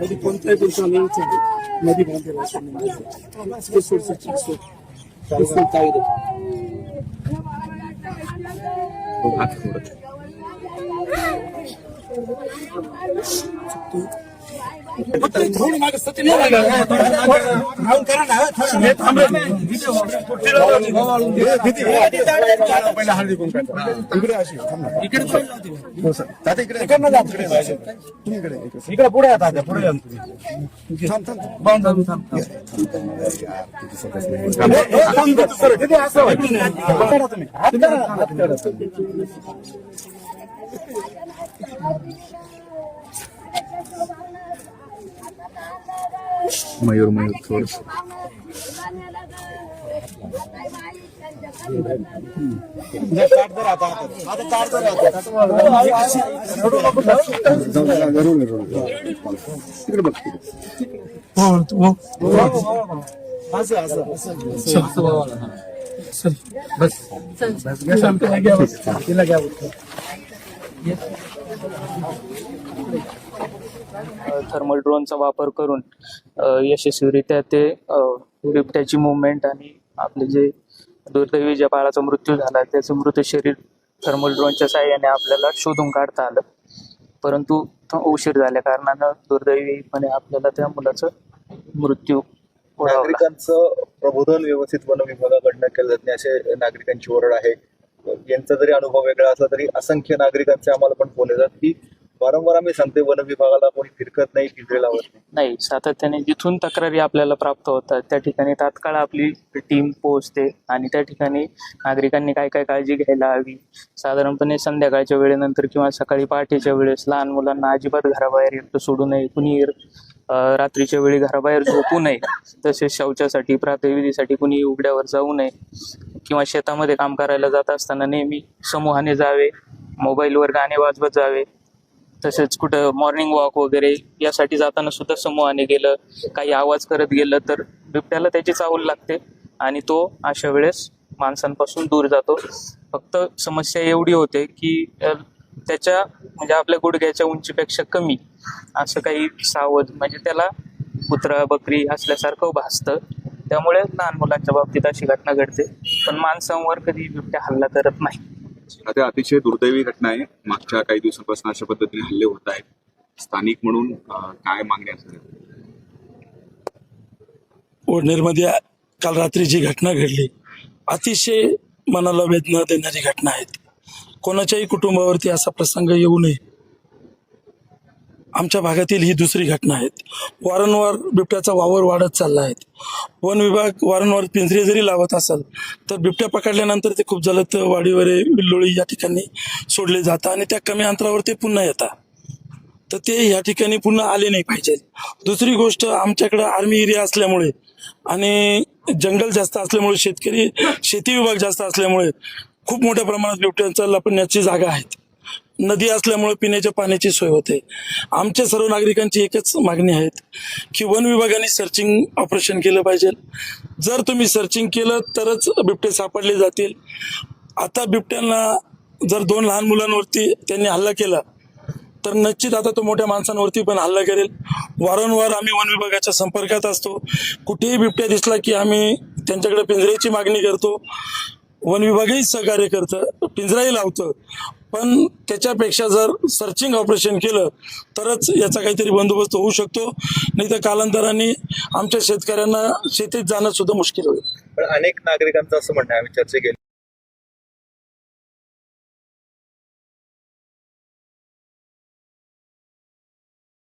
नदी कोणत्याही गोष्ट आम्ही विचारतो. नदी बांधलेला असेल धरून मागे सती राहून करा ना. पहिला हळदी इकडे अशी थांब इकडे सर इकडे इकडे जा, इकडे तुम्ही इकडे इकडे. पुढे आता पुढे या ना तुम्ही. थांब थांब थांब. थांब, सर. तिथे असं व्हायचं. तुम्ही. हात काढा, हात काढा. मयूर मयूर थोडस हे ताट धर आता हातात. आता ताट धर आता. जाऊ दे, जरूर जरूर तिकडे बघ तिकडे. असं असं असं तिला घ्या उत्तर. थर्मल ड्रोनचा वापर करून यशस्वीरित्या ते बिबट्याची मुवमेंट आणि आपले जे दुर्दैवी ज्या बाळाचा मृत्यू झाला त्याचं मृत शरीर थर्मल ड्रोनच्या साह्याने आपल्याला शोधून काढता आलं. परंतु उशीर झाल्या कारणानं दुर्दैवीपणे आपल्याला त्या मुलाचं मृत्यू नागरिकांचं प्रबोधन व्यवस्थित वन विभागाकडनं केलं जात नाही असे नागरिकांची ओरड आहे. यांचा जरी अनुभव वेगळा असला तरी असंख्य नागरिकांचे आम्हाला पण फोन येतात की तुम्हाला मी सांगते वन विभागाला कोणी फिरकत नाही पिंजरे लावत नाही. नाही सातत्याने जिथून तक्रारी आपल्याला प्राप्त होतात त्या ठिकाणी तात्काळ आपली टीम पोहोचते आणि त्या ठिकाणी नागरिकांनी काय काय काळजी घ्यायला हवी. साधारणपणे संध्याकाळच्या वेळेनंतर किंवा सकाळी पहाटेच्या वेळेस लहान मुलांना अजिबात घराबाहेर एकटं सोडू नये कुणी रात्रीच्या वेळी घराबाहेर झोपू नये तसेच शौचासाठी प्रातविधीसाठी कुणी उघड्यावर जाऊ नये किंवा शेतामध्ये काम करायला जात असताना नेहमी समूहाने जावे मोबाईलवर गाणे वाजवत जावे. तसेच कुठं मॉर्निंग वॉक वगैरे यासाठी जाताना सुद्धा समूहाने गेलं काही आवाज करत गेलं तर बिबट्याला त्याची चावल लागते आणि तो अशा वेळेस माणसांपासून दूर जातो. फक्त समस्या एवढी होते की त्याच्या म्हणजे आपल्या गुडघ्याच्या उंचीपेक्षा कमी असं काही सावध म्हणजे त्याला कुत्रा बकरी असल्यासारखं भासतं. त्यामुळे लहान मुलांच्या बाबतीत अशी घटना घडते. पण माणसांवर कधी बिबट्या हल्ला करत नाही. आता अतिशय दुर्दैवी घटना आहे. मागच्या काही दिवसांपासून अशा पद्धतीने हल्ले होत आहेत. स्थानिक म्हणून काय मागण्या असतात ओढणेरमध्ये काल रात्री जी घटना घडली अतिशय मनाला वेदना देणारी घटना आहेत. कोणाच्याही कुटुंबावरती असा प्रसंग येऊ नये. आमच्या भागातील ही दुसरी घटना आहे वारंवार बिबट्याचा वावर वाढत चालला आहे. वन विभाग वारंवार पिंजरे जरी लावत असेल तर बिबट्या पकडल्यानंतर ते खूप जलद वाडीवरे विल्लोळी या ठिकाणी सोडले जातात आणि त्या कमी अंतरावर ते पुन्हा येतात. तर ते या ठिकाणी पुन्हा आले नाही पाहिजे. दुसरी गोष्ट आमच्याकडं आर्मी एरिया असल्यामुळे आणि जंगल जास्त असल्यामुळे शेतकरी शेती विभाग जास्त असल्यामुळे खूप मोठ्या प्रमाणात बिबट्यांचा लपण्याची जागा आहेत. नदी असल्यामुळे पिण्याच्या पाण्याची सोय होते. आमच्या सर्व नागरिकांची एकच मागणी आहेत की वन विभागाने सर्चिंग ऑपरेशन केलं पाहिजे. जर तुम्ही सर्चिंग केलं तरच बिबटे सापडले जातील. आता बिबट्यांना जर दोन लहान मुलांवरती त्यांनी हल्ला केला तर निश्चित आता तो मोठ्या माणसांवरती पण हल्ला करेल. वारंवार आम्ही वन विभागाच्या संपर्कात असतो. कुठेही बिबट्या दिसला की आम्ही त्यांच्याकडे पिंजऱ्याची मागणी करतो. वन विभागही सहकार्य करतं पिंजराही लावतं. पण त्याच्यापेक्षा जर सर्चिंग ऑपरेशन केलं तरच याचा काहीतरी बंदोबस्त होऊ शकतो. नाही तर कालांतराने आमच्या शेतकऱ्यांना शेतीत जाणं सुद्धा मुश्किल होईल. पण अनेक नागरिकांचं असं म्हणणं आहे आम्ही चर्चा केली.